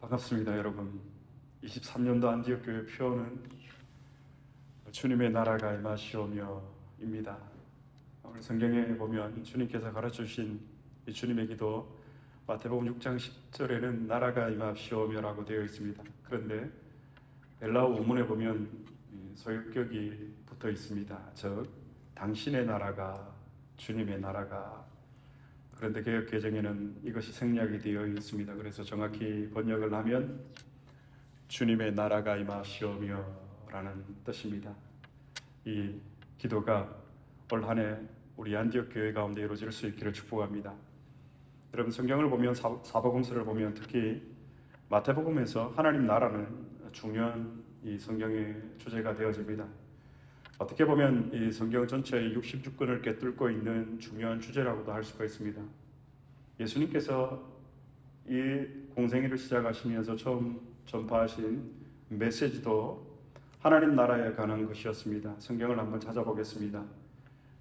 반갑습니다, 여러분. 23년도 안디옥 교회 표어는 주님의 나라가 임하시오며입니다. 오늘 성경에 보면 주님께서 가르쳐 주신 이 주님의 기도 마태복음 6장 10절에는 나라가 임하시오며라고 되어 있습니다. 그런데 헬라어 원문에 보면 이 소유격이 붙어 있습니다. 즉 당신의 나라가 주님의 나라가 그런데 개혁 개정에는 이것이 생략이 되어 있습니다. 그래서 정확히 번역을 하면 주님의 나라가 임하시오며라는 뜻입니다. 이 기도가 올 한해 우리 안디옥 교회 가운데 이루어질 수 있기를 축복합니다. 여러분 성경을 보면 사- 사복음서를 보면 특히 마태복음에서 하나님 나라는 중요한 이 성경의 주제가 되어집니다. 어떻게 보면 이 성경 전체의 66권을 꿰뚫고 있는 중요한 주제라고도 할 수가 있습니다. 예수님께서 이 공생애를 시작하시면서 처음 전파하신 메시지도 하나님 나라에 관한 것이었습니다. 성경을 한번 찾아보겠습니다.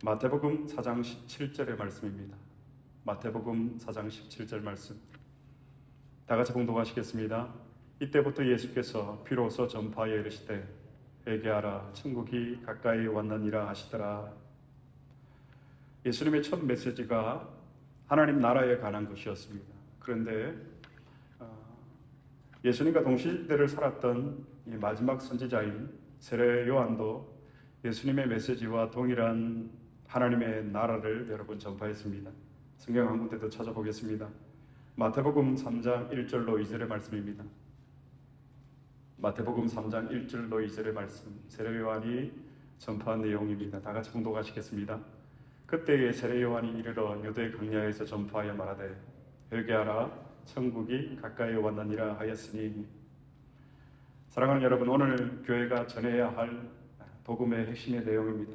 마태복음 4장 17절의 말씀입니다. 마태복음 4장 17절 말씀. 다 같이 봉독하시겠습니다. 이때부터 예수께서 비로소 전파에 이르시되 회개하라 천국이 가까이 왔느니라 하시더라. 예수님의 첫 메시지가 하나님 나라에 관한 것이었습니다. 그런데 어, 예수님과 동시대를 살았던 이 마지막 선지자인 세례 요한도 예수님의 메시지와 동일한 하나님의 나라를 여러분 전파했습니다. 성경 한 군데 더 찾아보겠습니다. 마태복음 3장 1절로 2절의 말씀입니다. 마태복음 3장 1절로 2절의 말씀 세례 요한이 전파한 내용입니다. 다 같이 봉독하시겠습니다. 그때에 세례 요한이 이르러 유대 강야에서 전파하여 말하되 회개하라 천국이 가까이 왔느니라 하였으니 사랑하는 여러분 오늘 교회가 전해야 할 복음의 핵심의 내용입니다.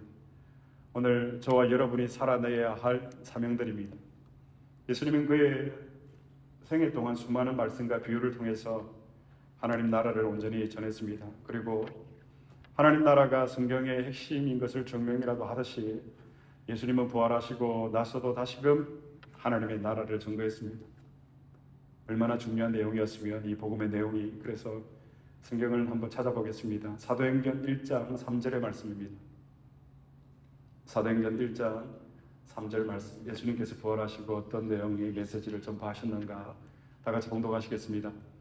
오늘 저와 여러분이 살아내야 할 사명들입니다. 예수님은 그의 생애 동안 수많은 말씀과 비유를 통해서 하나님 나라를 온전히 전했습니다. 그리고 하나님 나라가 성경의 핵심인 것을 증명이라도 하듯이 예수님은 부활하시고 나서도 다시금 하나님의 나라를 증거했습니다. 얼마나 중요한 내용이었으면 이 복음의 내용이 그래서 성경을 한번 찾아보겠습니다. 사도행전 1장 3절의 말씀입니다. 사도행전 1장 3절 말씀. 예수님께서 부활하시고 어떤 내용의 메시지를 전파하셨는가 다 같이 봉독하시겠습니다.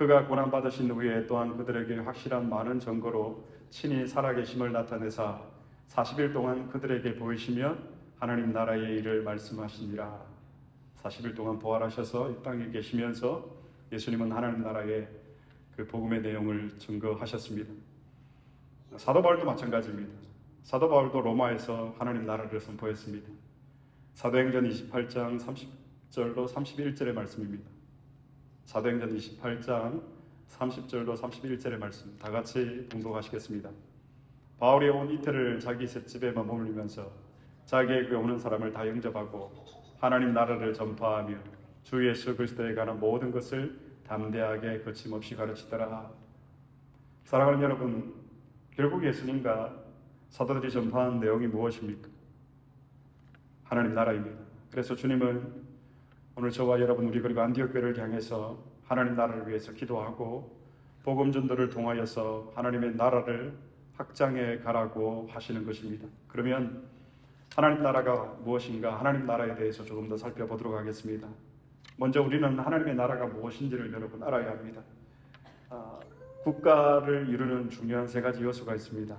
그가 고난 받으신 후에 또한 그들에게 확실한 많은 증거로 친히 살아계심을 나타내사 40일 동안 그들에게 보이시며 하나님 나라의 일을 말씀하시니라. 40일 동안 부활하셔서 이 땅에 계시면서 예수님은 하나님 나라의 그 복음의 내용을 증거하셨습니다. 사도 바울도 마찬가지입니다. 사도 바울도 로마에서 하나님 나라를 선포했습니다. 사도행전 28장 30절로 31절의 말씀입니다. 사도행전 28장 30절로 31절의 말씀 다 같이 봉독하시겠습니다. 바울이 온 이틀을 자기 셋집에만 머물면서 자기에게 그 오는 사람을 다 영접하고 하나님 나라를 전파하며 주 예수 그리스도에 관한 모든 것을 담대하게 거침없이 가르치더라. 사랑하는 여러분, 결국 예수님과 사도들이 전파한 내용이 무엇입니까? 하나님 나라입니다. 그래서 주님은 오늘 저와 여러분 우리 그리고 안디옥 교회를 향해서 하나님 나라를 위해서 기도하고 복음 전도를 통하여서 하나님의 나라를 확장해 가라고 하시는 것입니다. 그러면 하나님 나라가 무엇인가 하나님 나라에 대해서 조금 더 살펴보도록 하겠습니다. 먼저 우리는 하나님의 나라가 무엇인지를 여러분 알아야 합니다. 아, 국가를 이루는 중요한 세 가지 요소가 있습니다.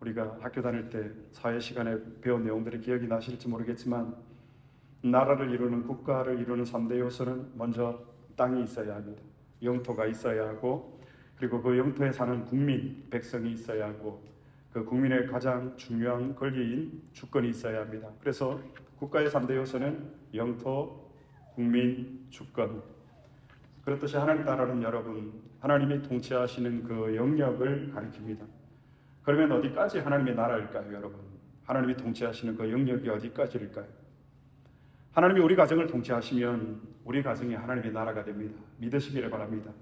우리가 학교 다닐 때 사회 시간에 배운 내용들이 기억이 나실지 모르겠지만 나라를 이루는 국가를 이루는 3대 요소는 먼저 땅이 있어야 합니다. 영토가 있어야 하고 그리고 그 영토에 사는 국민, 백성이 있어야 하고 그 국민의 가장 중요한 권리인 주권이 있어야 합니다. 그래서 국가의 3대 요소는 영토, 국민, 주권. 그렇듯이 하나님 나라는 여러분, 하나님이 통치하시는 그 영역을 가리킵니다. 그러면 어디까지 하나님의 나라일까요, 여러분? 하나님이 통치하시는 그 영역이 어디까지일까요? 하나님이 우리 가정을 통치하시면 우리 가정이 하나님의 나라가 됩니다. 믿으시기를 바랍니다.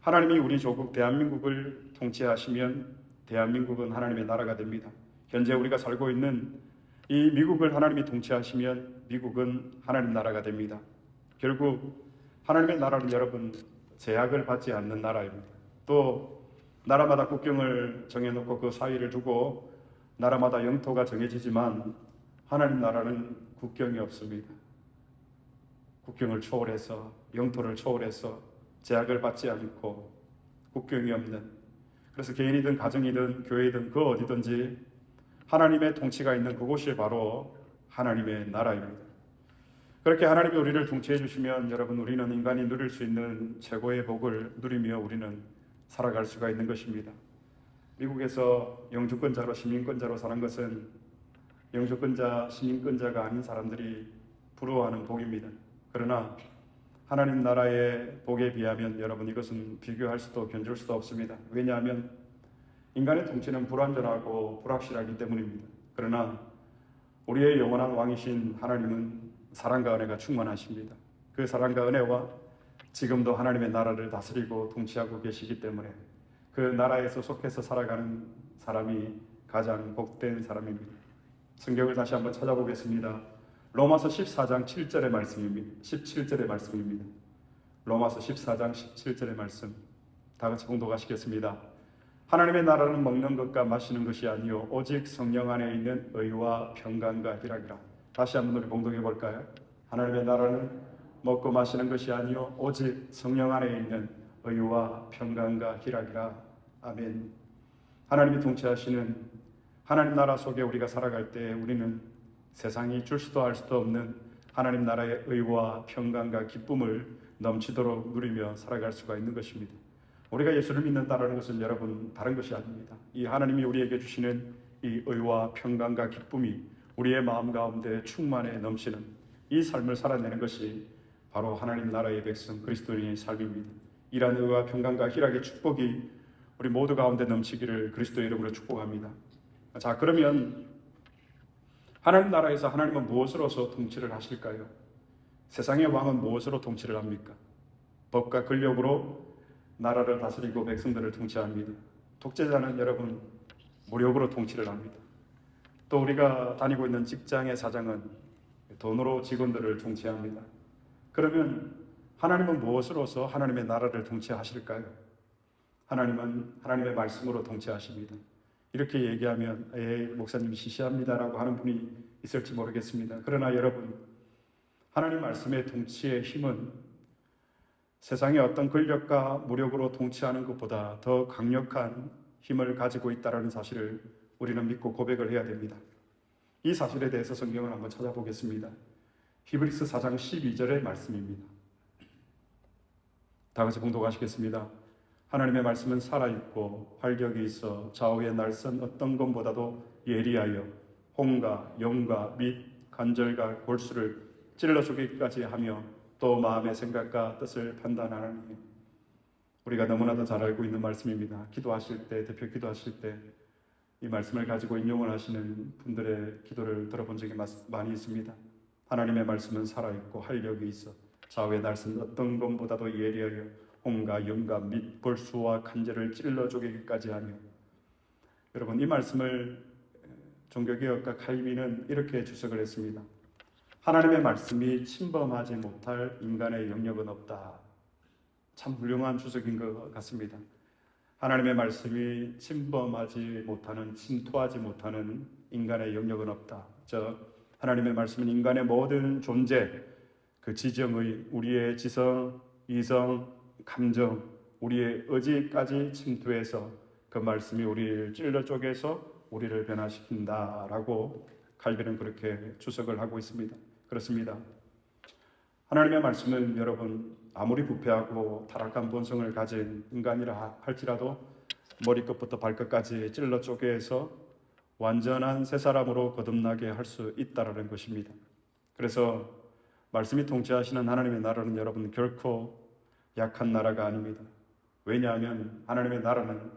하나님이 우리 조국 대한민국을 통치하시면 대한민국은 하나님의 나라가 됩니다. 현재 우리가 살고 있는 이 미국을 하나님이 통치하시면 미국은 하나님 나라가 됩니다. 결국 하나님의 나라는 여러분 제약을 받지 않는 나라입니다. 또 나라마다 국경을 정해놓고 그 사이를 두고 나라마다 영토가 정해지지만 하나님 나라는 국경이 없습니다. 국경을 초월해서 영토를 초월해서 제약을 받지 않고 국경이 없는 그래서 개인이든 가정이든 교회이든 그 어디든지 하나님의 통치가 있는 그곳이 바로 하나님의 나라입니다. 그렇게 하나님이 우리를 통치해 주시면 여러분 우리는 인간이 누릴 수 있는 최고의 복을 누리며 우리는 살아갈 수가 있는 것입니다. 미국에서 영주권자로 시민권자로 사는 것은 영주권자, 시민권자가 아닌 사람들이 부러워하는 복입니다. 그러나 하나님 나라의 복에 비하면 여러분 이것은 비교할 수도 견줄 수도 없습니다. 왜냐하면 인간의 통치는 불완전하고 불확실하기 때문입니다. 그러나 우리의 영원한 왕이신 하나님은 사랑과 은혜가 충만하십니다. 그 사랑과 은혜와 지금도 하나님의 나라를 다스리고 통치하고 계시기 때문에 그 나라에서 속해서 살아가는 사람이 가장 복된 사람입니다. 성경을 다시 한번 찾아보겠습니다. 로마서 14장 7절의 말씀입니다. 17절의 말씀입니다. 로마서 14장 17절의 말씀. 다 같이 봉독하시겠습니다. 하나님의 나라는 먹는 것과 마시는 것이 아니요 오직 성령 안에 있는 의와 평강과 희락이라. 다시 한번 우리 봉독해 볼까요? 하나님의 나라는 먹고 마시는 것이 아니요 오직 성령 안에 있는 의와 평강과 희락이라. 아멘. 하나님이 통치하시는 하나님 나라 속에 우리가 살아갈 때 우리는 세상이 줄 수도 알 수도 없는 하나님 나라의 의와 평강과 기쁨을 넘치도록 누리며 살아갈 수가 있는 것입니다. 우리가 예수를 믿는다라는 것은 여러분 다른 것이 아닙니다. 이 하나님이 우리에게 주시는 이 의와 평강과 기쁨이 우리의 마음 가운데 충만해 넘치는 이 삶을 살아내는 것이 바로 하나님 나라의 백성 그리스도인의 삶입니다. 이러한 의와 평강과 희락의 축복이 우리 모두 가운데 넘치기를 그리스도의 이름으로 축복합니다. 자, 그러면 하나님 나라에서 하나님은 무엇으로서 통치를 하실까요? 세상의 왕은 무엇으로 통치를 합니까? 법과 권력으로 나라를 다스리고 백성들을 통치합니다. 독재자는 여러분 무력으로 통치를 합니다. 또 우리가 다니고 있는 직장의 사장은 돈으로 직원들을 통치합니다. 그러면 하나님은 무엇으로서 하나님의 나라를 통치하실까요? 하나님은 하나님의 말씀으로 통치하십니다. 이렇게 얘기하면 에 목사님이 시시합니다라고 하는 분이 있을지 모르겠습니다. 그러나 여러분 하나님 말씀의 통치의 힘은 세상의 어떤 권력과 무력으로 통치하는 것보다 더 강력한 힘을 가지고 있다는 사실을 우리는 믿고 고백을 해야 됩니다. 이 사실에 대해서 성경을 한번 찾아보겠습니다. 히브리스 4장 12절의 말씀입니다. 다 같이 봉독하시겠습니다. 하나님의 말씀은 살아있고 활력이 있어 좌우의 날선 어떤 것보다도 예리하여 홍과 영과 및 간절과 골수를 찔러 죽이기까지 하며 또 마음의 생각과 뜻을 판단하는 우리가 너무나도 잘 알고 있는 말씀입니다. 기도하실 때 대표 기도하실 때 이 말씀을 가지고 인용을 하시는 분들의 기도를 들어본 적이 많이 있습니다. 하나님의 말씀은 살아있고 활력이 있어 좌우의 날선 어떤 것보다도 예리하여 홍과 영과 및 볼수와 간절을 찔러 쪼개기까지 하며 여러분 이 말씀을 종교개혁가 칼빈은 이렇게 주석을 했습니다. 하나님의 말씀이 침범하지 못할 인간의 영역은 없다. 참 훌륭한 주석인 것 같습니다. 하나님의 말씀이 침범하지 못하는, 침투하지 못하는 인간의 영역은 없다. 저 하나님의 말씀은 인간의 모든 존재, 그 지정의, 우리의 지성, 이성, 감정, 우리의 의지까지 침투해서 그 말씀이 우리를 찔러 쪼개서 우리를 변화시킨다라고 칼빈은 그렇게 주석을 하고 있습니다. 그렇습니다. 하나님의 말씀은 여러분 아무리 부패하고 타락한 본성을 가진 인간이라 할지라도 머리끝부터 발끝까지 찔러 쪼개서 완전한 새 사람으로 거듭나게 할 수 있다라는 것입니다. 그래서 말씀이 통치하시는 하나님의 나라는 여러분 결코 약한 나라가 아닙니다. 왜냐하면 하나님의 나라는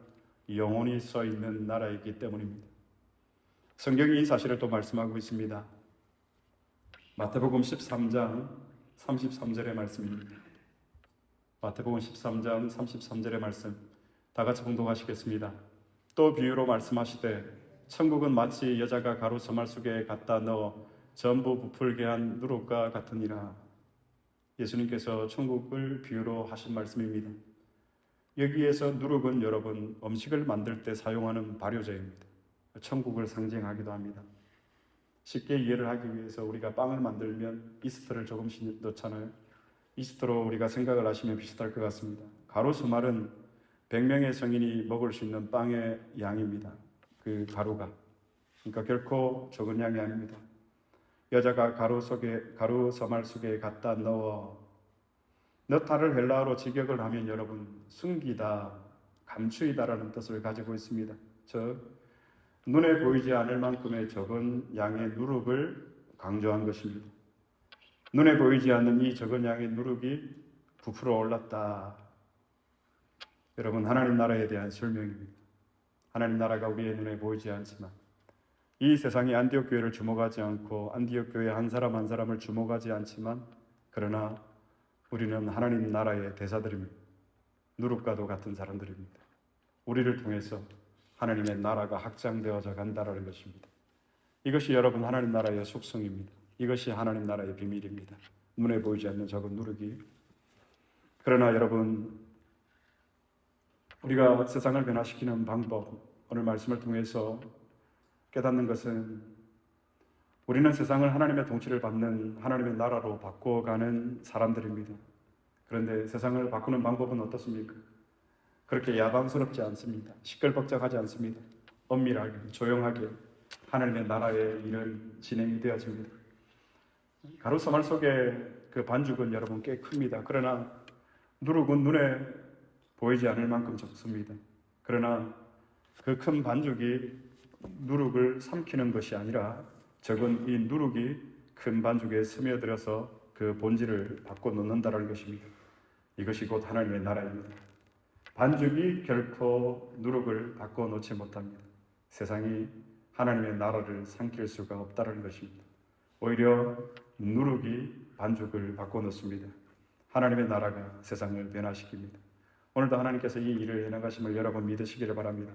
영원히 서 있는 나라이기 때문입니다. 성경이 이 사실을 또 말씀하고 있습니다. 마태복음 13장 33절의 말씀입니다. 마태복음 13장 33절의 말씀 다 같이 봉독하시겠습니다. 또 비유로 말씀하시되 천국은 마치 여자가 가루 서말 속에 갖다 넣어 전부 부풀게 한 누룩과 같으니라. 예수님께서 천국을 비유로 하신 말씀입니다. 여기에서 누룩은 여러분 음식을 만들 때 사용하는 발효제입니다. 천국을 상징하기도 합니다. 쉽게 이해를 하기 위해서 우리가 빵을 만들면 이스트를 조금씩 넣잖아요. 이스트로 우리가 생각을 하시면 비슷할 것 같습니다. 가로수말은 100명의 성인이 먹을 수 있는 빵의 양입니다. 그 가루가. 그러니까 결코 적은 양이 아닙니다. 여자가 가루 속에 가루 서말 속에 갖다 넣어 넣다를 헬라어로 직역을 하면 여러분 숨기다, 감추이다라는 뜻을 가지고 있습니다. 즉 눈에 보이지 않을 만큼의 적은 양의 누룩을 강조한 것입니다. 눈에 보이지 않는 이 적은 양의 누룩이 부풀어 올랐다. 여러분 하나님 나라에 대한 설명입니다. 하나님 나라가 우리의 눈에 보이지 않지만 이 세상이 안디옥 교회를 주목하지 않고 안디옥 교회 한 사람 한 사람을 주목하지 않지만 그러나 우리는 하나님 나라의 대사들입니다. 누룩과도 같은 사람들입니다. 우리를 통해서 하나님의 나라가 확장되어져 간다라는 것입니다. 이것이 여러분 하나님 나라의 속성입니다. 이것이 하나님 나라의 비밀입니다. 눈에 보이지 않는 적은 누룩이 그러나 여러분 우리가 세상을 변화시키는 방법 오늘 말씀을 통해서 깨닫는 것은 우리는 세상을 하나님의 통치를 받는 하나님의 나라로 바꿔가는 사람들입니다. 그런데 세상을 바꾸는 방법은 어떻습니까? 그렇게 야방스럽지 않습니다. 시끌벅적하지 않습니다. 엄밀하게, 조용하게 하나님의 나라의 일은 진행이 되어집니다. 가루서말 속에 그 반죽은 여러분 꽤 큽니다. 그러나 누룩은 눈에 보이지 않을 만큼 적습니다. 그러나 그 큰 반죽이 누룩을 삼키는 것이 아니라 적은 이 누룩이 큰 반죽에 스며들어서 그 본질을 바꿔 놓는다는 것입니다. 이것이 곧 하나님의 나라입니다. 반죽이 결코 누룩을 바꿔 놓지 못합니다. 세상이 하나님의 나라를 삼킬 수가 없다는 것입니다. 오히려 누룩이 반죽을 바꿔 놓습니다. 하나님의 나라가 세상을 변화시킵니다. 오늘도 하나님께서 이 일을 해나가심을 여러분 믿으시기를 바랍니다.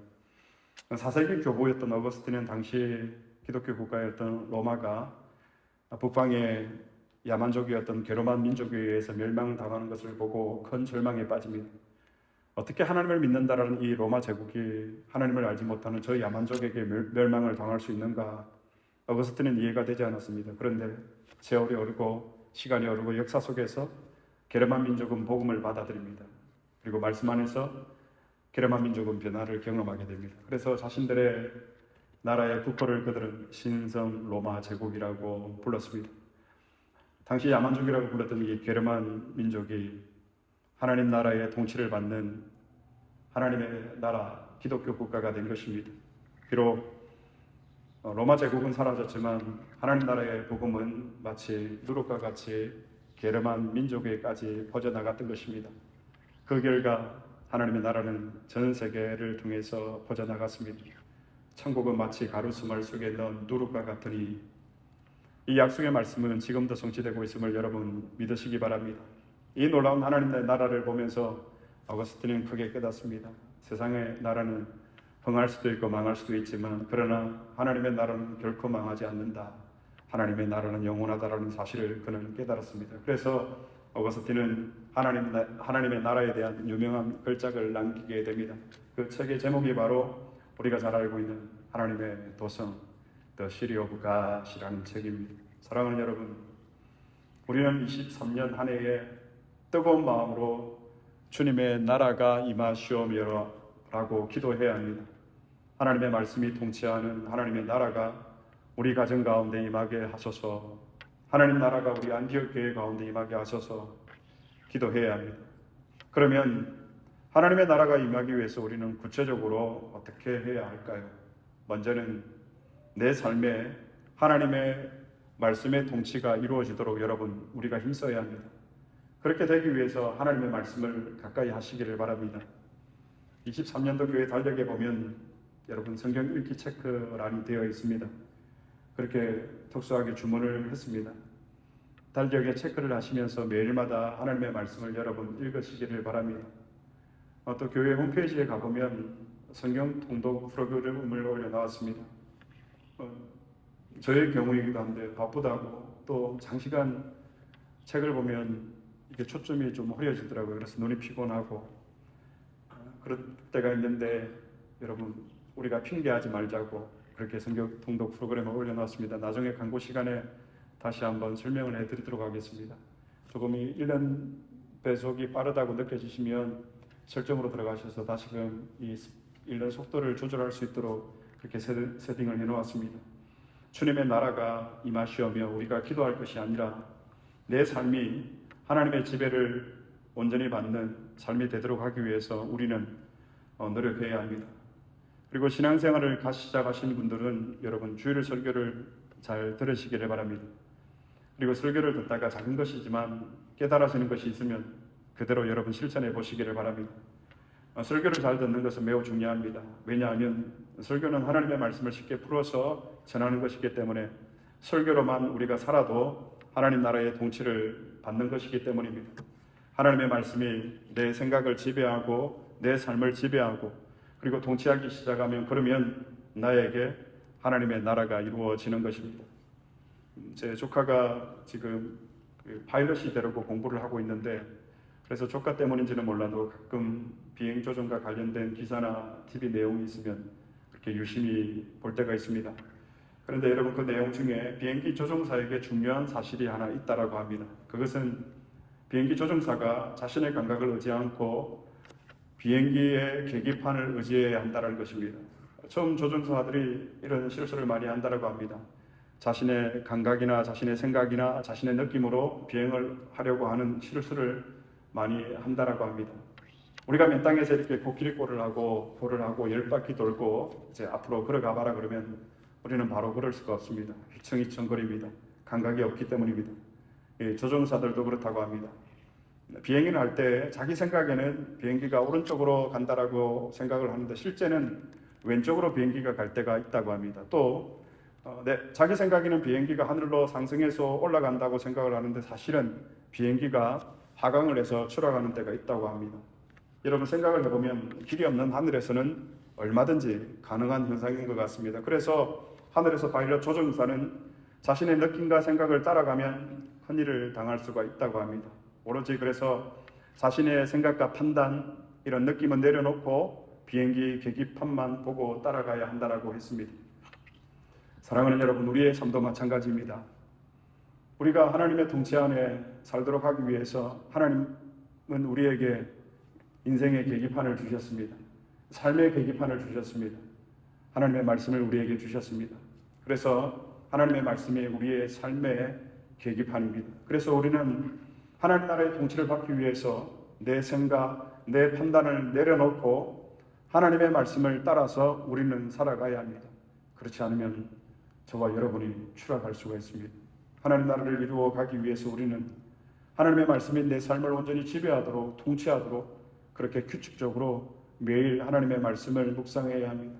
4세기 교보였던 어거스틴은 당시 기독교 국가였던 로마가 북방의 야만족이었던 게로만 민족에 의해서 멸망당하는 것을 보고 큰 절망에 빠집니다. 어떻게 하나님을 믿는다라는 이 로마 제국이 하나님을 알지 못하는 저 야만족에게 멸망을 당할 수 있는가? 어거스틴은 이해가 되지 않았습니다. 그런데 세월이 오르고 시간이 오르고 역사 속에서 게르만 민족은 복음을 받아들입니다. 그리고 말씀 안에서 게르만 민족은 변화를 경험하게 됩니다. 그래서 자신들의 나라의 국호를 그들은 신성 로마 제국이라고 불렀습니다. 당시 야만족이라고 불렀던 이 게르만 민족이 하나님 나라의 통치를 받는 하나님의 나라 기독교 국가가 된 것입니다. 비록 로마 제국은 사라졌지만 하나님 나라의 복음은 마치 누룩과 같이 게르만 민족에까지 퍼져나갔던 것입니다. 그 결과 하나님의 나라는 전 세계를 통해서 퍼져나갔습니다. 천국은 마치 가루수말 속에 넣은 누룩과 같으니 이 약속의 말씀은 지금도 성취되고 있음을 여러분 믿으시기 바랍니다. 이 놀라운 하나님의 나라를 보면서 어거스틴은 크게 깨닫습니다. 세상의 나라는 흥할 수도 있고 망할 수도 있지만 그러나 하나님의 나라는 결코 망하지 않는다. 하나님의 나라는 영원하다라는 사실을 그는 깨달았습니다. 그래서 어거스틴은 하나님, 하나님의 나라에 대한 유명한 글작을 남기게 됩니다. 그 책의 제목이 바로 우리가 잘 알고 있는 하나님의 도성, The City of God이라는 책입니다. 사랑하는 여러분, 우리는 23년 한 해에 뜨거운 마음으로 주님의 나라가 임하시오며라고 기도해야 합니다. 하나님의 말씀이 통치하는 하나님의 나라가 우리 가정 가운데 임하게 하소서. 하나님 나라가 우리 안디옥 교회 가운데 임하게 하소서. 기도해야 합니다. 그러면 하나님의 나라가 임하기 위해서 우리는 구체적으로 어떻게 해야 할까요? 먼저는 내 삶에 하나님의 말씀의 통치가 이루어지도록 여러분 우리가 힘써야 합니다. 그렇게 되기 위해서 하나님의 말씀을 가까이 하시기를 바랍니다. 23년도 교회 달력에 보면 여러분 성경 읽기 체크란이 되어 있습니다. 그렇게 특수하게 주문을 했습니다. 달력에 체크를 하시면서 매일마다 하나님의 말씀을 여러분 읽으시기를 바랍니다. 어, 또 교회 홈페이지에 가보면 성경 통독 프로그램을 올려놨습니다. 어, 저의 경우이기도 한데 바쁘다고 또 장시간 책을 보면 이게 초점이 좀 흐려지더라고요. 그래서 눈이 피곤하고 어, 그럴 때가 있는데 여러분 우리가 핑계하지 말자고 그렇게 성경 통독 프로그램을 올려놨습니다. 나중에 광고 시간에 다시 한번 설명을 해드리도록 하겠습니다. 조금 이 1년 배속이 빠르다고 느껴지시면 설정으로 들어가셔서 다시금 이 1년 속도를 조절할 수 있도록 그렇게 세- 세팅을 해놓았습니다. 주님의 나라가 임하시오며 우리가 기도할 것이 아니라 내 삶이 하나님의 지배를 온전히 받는 삶이 되도록 하기 위해서 우리는 어, 노력해야 합니다. 그리고 신앙생활을 시작하신 분들은 여러분 주일 설교를 잘 들으시기를 바랍니다. 그리고 설교를 듣다가 작은 것이지만 깨달아지는 것이 있으면 그대로 여러분 실천해 보시기를 바랍니다. 어, 설교를 잘 듣는 것은 매우 중요합니다. 왜냐하면 설교는 하나님의 말씀을 쉽게 풀어서 전하는 것이기 때문에 설교로만 우리가 살아도 하나님 나라의 통치를 받는 것이기 때문입니다. 하나님의 말씀이 내 생각을 지배하고 내 삶을 지배하고 그리고 통치하기 시작하면 그러면 나에게 하나님의 나라가 이루어지는 것입니다. 음, 제 조카가 지금 그 파일럿이 되려고 공부를 하고 있는데 그래서 조카 때문인지는 몰라도 가끔 비행 조종과 관련된 기사나 TV 내용이 있으면 그렇게 유심히 볼 때가 있습니다. 그런데 여러분 그 내용 중에 비행기 조종사에게 중요한 사실이 하나 있다라고 합니다. 그것은 비행기 조종사가 자신의 감각을 의지 않고 비행기의 계기판을 의지해야 한다는 것입니다. 처음 조종사들이 이런 실수를 많이 한다라고 합니다. 자신의 감각이나 자신의 생각이나 자신의 느낌으로 비행을 하려고 하는 실수를 많이 한다라고 합니다. 우리가 맨 땅에서 이렇게 코끼리꼴을 하고 볼을 하고 열 바퀴 돌고 이제 앞으로 걸어가 봐라 그러면 우리는 바로 걸을 수가 없습니다. 휘청휘청 거립니다. 감각이 없기 때문입니다. 예, 조종사들도 그렇다고 합니다. 비행을 할때 자기 생각에는 비행기가 오른쪽으로 간다라고 생각을 하는데 실제는 왼쪽으로 비행기가 갈 때가 있다고 합니다. 또 어, 네, 자기 생각에는 비행기가 하늘로 상승해서 올라간다고 생각을 하는데 사실은 비행기가 하강을 해서 추락하는 때가 있다고 합니다. 여러분 생각을 해보면 길이 없는 하늘에서는 얼마든지 가능한 현상인 것 같습니다. 그래서 하늘에서 파일럿 조종사는 자신의 느낌과 생각을 따라가면 큰일을 당할 수가 있다고 합니다. 오로지 그래서 자신의 생각과 판단 이런 느낌은 내려놓고 비행기 계기판만 보고 따라가야 한다라고 했습니다. 사랑하는 여러분, 우리의 삶도 마찬가지입니다. 우리가 하나님의 통치 안에 살도록 하기 위해서 하나님은 우리에게 인생의 계기판을 주셨습니다. 삶의 계기판을 주셨습니다. 하나님의 말씀을 우리에게 주셨습니다. 그래서 하나님의 말씀이 우리의 삶의 계기판입니다. 그래서 우리는 하나님 나라의 통치를 받기 위해서 내 생각, 내 판단을 내려놓고 하나님의 말씀을 따라서 우리는 살아가야 합니다. 그렇지 않으면 저와 여러분이 추락할 수가 있습니다. 하나님 나라를 이루어 가기 위해서 우리는 하나님의 말씀이 내 삶을 온전히 지배하도록 통치하도록 그렇게 규칙적으로 매일 하나님의 말씀을 묵상해야 합니다.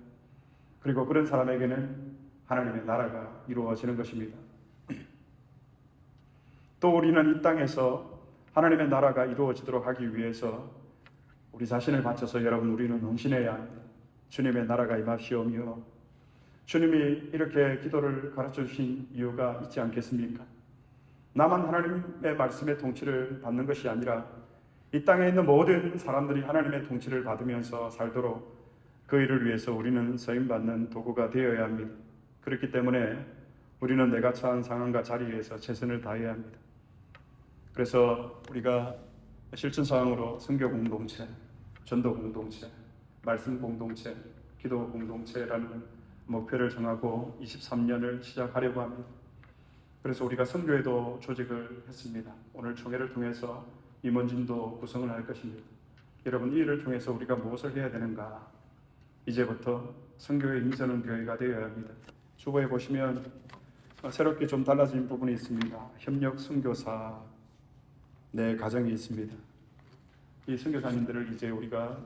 그리고 그런 사람에게는 하나님의 나라가 이루어지는 것입니다. 또 우리는 이 땅에서 하나님의 나라가 이루어지도록 하기 위해서 우리 자신을 바쳐서 여러분 우리는 헌신해야. 주님의 나라가 임하시오며 주님이 이렇게 기도를 가르쳐 주신 이유가 있지 않겠습니까? 나만 하나님의 말씀의 통치를 받는 것이 아니라 이 땅에 있는 모든 사람들이 하나님의 통치를 받으면서 살도록 그 일을 위해서 우리는 서임 받는 도구가 되어야 합니다. 그렇기 때문에 우리는 내가 처한 상황과 자리에서 최선을 다해야 합니다. 그래서 우리가 실천 사항으로 선교 공동체, 전도 공동체, 말씀 공동체, 기도 공동체라는 목표를 정하고 23년을 시작하려고 합니다. 그래서 우리가 선교회도 조직을 했습니다. 오늘 총회를 통해서 임원진도 구성을 할 것입니다. 여러분 이 일을 통해서 우리가 무엇을 해야 되는가? 이제부터 선교회 인서는 교회가 되어야 합니다. 주보에 보시면 어, 새롭게 좀 달라진 부분이 있습니다. 협력 선교사 내 가정이 있습니다. 이 선교사님들을 이제 우리가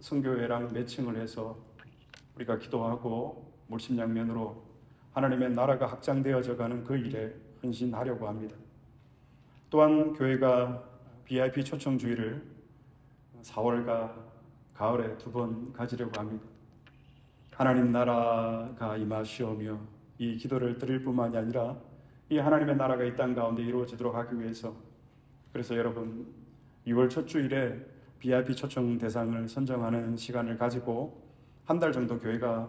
선교회랑 매칭을 해서 우리가 기도하고 물심양면으로 하나님의 나라가 확장되어져 가는 그 일에 헌신하려고 합니다. 또한 교회가 VIP 초청 주의를 4월과 가을에 두 번 가지려고 합니다. 하나님 나라가 임하시오며 이 기도를 드릴 뿐만이 아니라 이 하나님의 나라가 이 땅 가운데 이루어지도록 하기 위해서 그래서 여러분 6월 첫 주일에 VIP 초청 대상을 선정하는 시간을 가지고 한 달 정도 교회가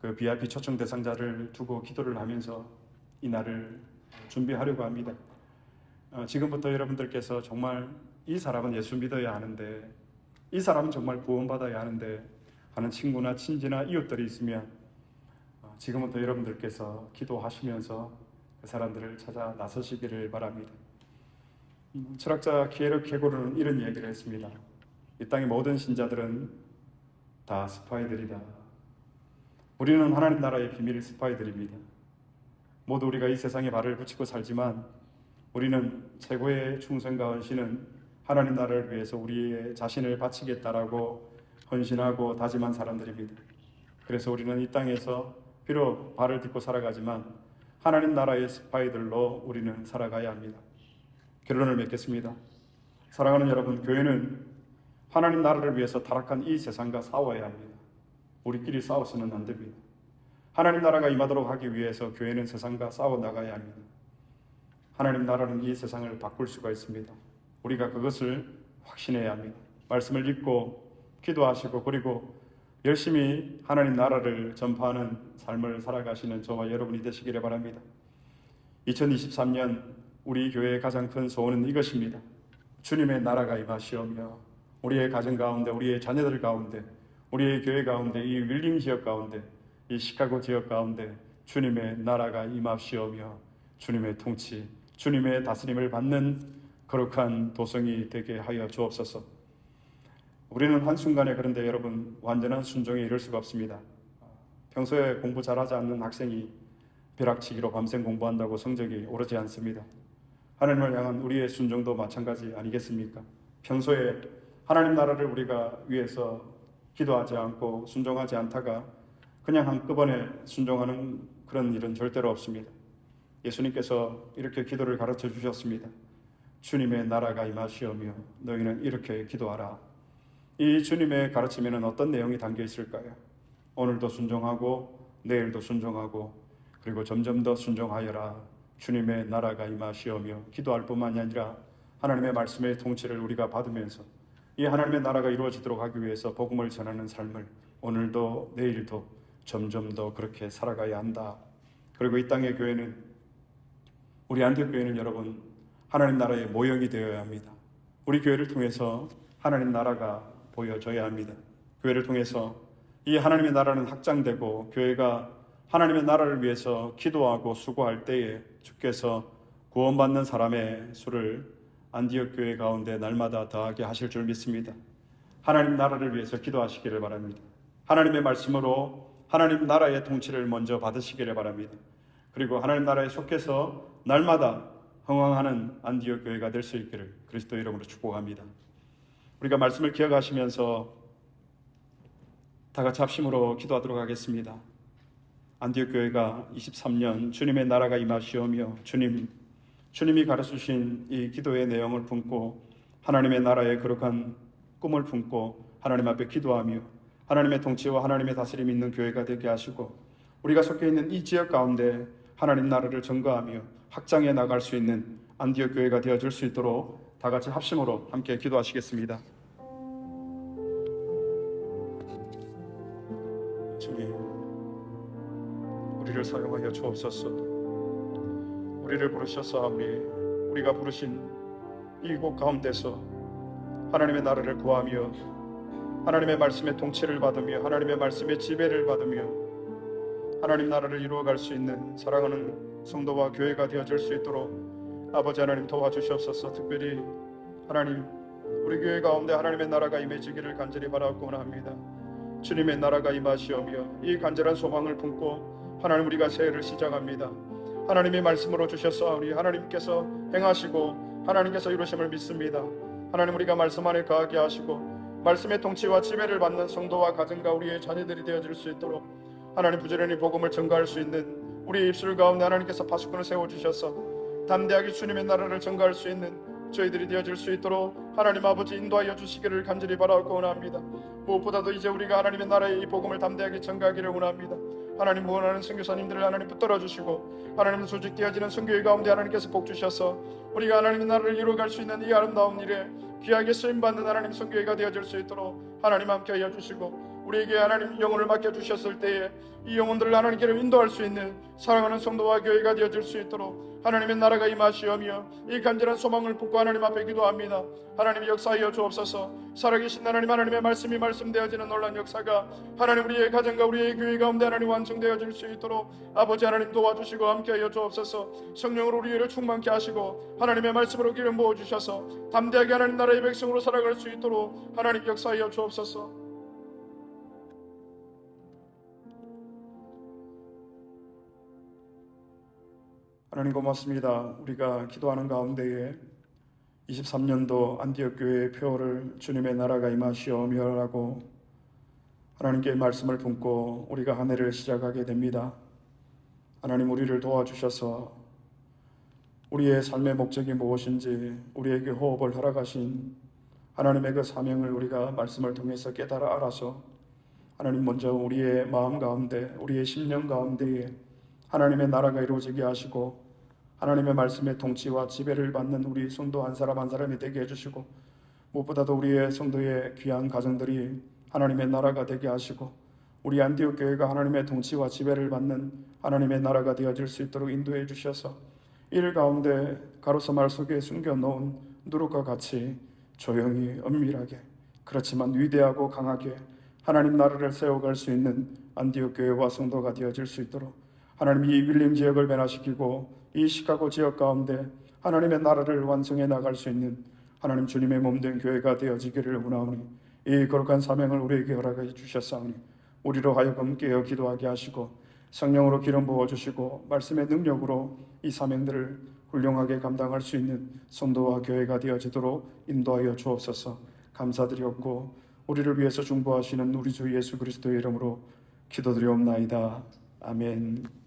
그 VIP 초청 대상자를 두고 기도를 하면서 이 날을 준비하려고 합니다. 어, 지금부터 여러분들께서 정말 이 사람은 예수 믿어야 하는데 이 사람은 정말 구원받아야 하는데 하는 친구나 친지나 이웃들이 있으면 어, 지금부터 여러분들께서 기도하시면서 그 사람들을 찾아 나서시기를 바랍니다. 음, 철학자 키에르 케고르는 이런 얘기를 했습니다. 이 땅의 모든 신자들은 다 스파이들이다. 우리는 하나님 나라의 비밀 스파이들입니다. 모두 우리가 이 세상에 발을 붙이고 살지만 우리는 최고의 충성과 헌신은 하나님 나라를 위해서 우리의 자신을 바치겠다라고 헌신하고 다짐한 사람들입니다. 그래서 우리는 이 땅에서 비록 발을 딛고 살아가지만 하나님 나라의 스파이들로 우리는 살아가야 합니다. 결론을 맺겠습니다. 사랑하는 여러분, 교회는 하나님 나라를 위해서 타락한 이 세상과 싸워야 합니다. 우리끼리 싸워서는 안 됩니다. 하나님 나라가 임하도록 하기 위해서 교회는 세상과 싸워 나가야 합니다. 하나님 나라는 이 세상을 바꿀 수가 있습니다. 우리가 그것을 확신해야 합니다. 말씀을 읽고 기도하시고 그리고 열심히 하나님 나라를 전파하는 삶을 살아가시는 저와 여러분이 되시기를 바랍니다. 2023년 우리 교회의 가장 큰 소원은 이것입니다. 주님의 나라가 임하시오며 우리의 가정 가운데 우리의 자녀들 가운데 우리의 교회 가운데 이 윌링 지역 가운데 이 시카고 지역 가운데 주님의 나라가 임하시오며 주님의 통치 주님의 다스림을 받는 거룩한 도성이 되게 하여 주옵소서. 우리는 한순간에 그런데 여러분 완전한 순종에 이를 수가 없습니다. 평소에 공부 잘하지 않는 학생이 벼락치기로 밤샘 공부한다고 성적이 오르지 않습니다. 하나님을 향한 우리의 순종도 마찬가지 아니겠습니까? 평소에 하나님 나라를 우리가 위해서 기도하지 않고 순종하지 않다가 그냥 한꺼번에 순종하는 그런 일은 절대로 없습니다. 예수님께서 이렇게 기도를 가르쳐 주셨습니다. 주님의 나라가 임하시오며 너희는 이렇게 기도하라. 이 주님의 가르침에는 어떤 내용이 담겨 있을까요? 오늘도 순종하고 내일도 순종하고 그리고 점점 더 순종하여라. 주님의 나라가 임하시오며 기도할 뿐만이 아니라 하나님의 말씀의 통치를 우리가 받으면서 이 하나님의 나라가 이루어지도록 하기 위해서 복음을 전하는 삶을 오늘도 내일도 점점 더 그렇게 살아가야 한다. 그리고 이 땅의 교회는 우리 안디옥 교회는 여러분 하나님 나라의 모형이 되어야 합니다. 우리 교회를 통해서 하나님 나라가 보여져야 합니다. 교회를 통해서 이 하나님의 나라는 확장되고 교회가 하나님의 나라를 위해서 기도하고 수고할 때에 주께서 구원받는 사람의 수를 안디옥 교회 가운데 날마다 더하게 하실 줄 믿습니다. 하나님 나라를 위해서 기도하시기를 바랍니다. 하나님의 말씀으로 하나님 나라의 통치를 먼저 받으시기를 바랍니다. 그리고 하나님 나라에 속해서 날마다 흥왕하는 안디옥 교회가 될 수 있기를 그리스도 이름으로 축복합니다. 우리가 말씀을 기억하시면서 다 같이 합심으로 기도하도록 하겠습니다. 안디옥 교회가 23년 주님의 나라가 임하시오며 주님 주님이 가르치신 이 기도의 내용을 품고 하나님의 나라의 거룩한 꿈을 품고 하나님 앞에 기도하며 하나님의 통치와 하나님의 다스림 있는 교회가 되게 하시고 우리가 속해 있는 이 지역 가운데 하나님 나라를 전거하며 확장해 나갈 수 있는 안디옥 교회가 되어 줄 수 있도록 다 같이 합심으로 함께 기도하시겠습니다. 주님, 우리를 사용하여 주옵소서. 우리를 부르셔서하니 우리가 부르신 이곳 가운데서 하나님의 나라를 구하며 하나님의 말씀의 통치를 받으며 하나님의 말씀의 지배를 받으며 하나님 나라를 이루어갈 수 있는 사랑하는 성도와 교회가 되어질 수 있도록 아버지 하나님 도와주시옵소서 특별히 하나님 우리 교회 가운데 하나님의 나라가 임해지기를 간절히 바라고 원합니다 주님의 나라가 임하시오며 이 간절한 소망을 품고 하나님 우리가 새해를 시작합니다 하나님의 말씀으로 주셨사오니 하나님께서 행하시고 하나님께서 이루심을 믿습니다 하나님 우리가 말씀 안에 거하게 하시고 말씀의 통치와 지배를 받는 성도와 가정과 우리의 자녀들이 되어질 수 있도록 하나님 부지런히 복음을 전가할 수 있는 우리 입술 가운데 하나님께서 파수꾼을 세워 주셔서 담대하게 주님의 나라를 전가할 수 있는 저희들이 되어질 수 있도록 하나님 아버지 인도하여 주시기를 간절히 바라고 원합니다. 무엇보다도 이제 우리가 하나님의 나라의 이 복음을 담대하게 전가하기를 원합니다. 하나님 무언하는 선교사님들을 하나님 붙들어 주시고 하나님 조직 되어지는 선교회 가운데 하나님께서 복 주셔서 우리가 하나님의 나라를 이루어갈 수 있는 이 아름다운 일에 귀하게 쓰임 받는 하나님 선교회가 되어질 수 있도록 하나님 함께 하여 주시고 우리에게 하나님 영혼을 맡겨 주셨을 때에 이 영혼들을 하나님께로 인도할 수 있는 사랑하는 성도와 교회가 되어질 수 있도록 하나님의 나라가 임하시오며 이 간절한 소망을 품고 하나님 앞에 기도합니다. 하나님 역사하여 주옵소서. 살아계신 하나님 하나님의 말씀이 말씀되어지는 놀란 역사가 하나님 우리의 가정과 우리의 교회 가운데 하나님 완성되어질 수 있도록 아버지 하나님 도와주시고 함께하여 주옵소서. 성령으로 우리를 충만케 하시고 하나님의 말씀으로 기름 부어 주셔서 담대하게 하나님 나라의 백성으로 살아갈 수 있도록 하나님 역사하여 주옵소서. 하나님 고맙습니다. 우리가 기도하는 가운데에 23년도 안디옥 교회의 표를 주님의 나라가 임하시오며 라고 하나님께 말씀을 품고 우리가 한 해를 시작하게 됩니다. 하나님 우리를 도와주셔서 우리의 삶의 목적이 무엇인지 우리에게 호흡을 허락하신 하나님의 그 사명을 우리가 말씀을 통해서 깨달아 알아서 하나님 먼저 우리의 마음 가운데 우리의 심령 가운데에 하나님의 나라가 이루어지게 하시고 하나님의 말씀의 통치와 지배를 받는 우리 성도 한 사람 한 사람이 되게 해주시고 무엇보다도 우리의 성도의 귀한 가정들이 하나님의 나라가 되게 하시고 우리 안디옥 교회가 하나님의 통치와 지배를 받는 하나님의 나라가 되어질 수 있도록 인도해 주셔서 일 가운데 가로수말 속에 숨겨놓은 누룩과 같이 조용히 은밀하게 그렇지만 위대하고 강하게 하나님 나라를 세워갈 수 있는 안디옥 교회와 성도가 되어질 수 있도록 하나님 이 윌링 지역을 변화시키고 이 시카고 지역 가운데 하나님의 나라를 완성해 나갈 수 있는 하나님 주님의 몸된 교회가 되어지기를 원하오니 이 거룩한 사명을 우리에게 허락해 주셨사오니 우리로 하여금 깨어 기도하게 하시고 성령으로 기름 부어 주시고 말씀의 능력으로 이 사명들을 훌륭하게 감당할 수 있는 성도와 교회가 되어지도록 인도하여 주옵소서 감사드리옵고 우리를 위해서 중보하시는 우리 주 예수 그리스도의 이름으로 기도드리옵나이다 아멘.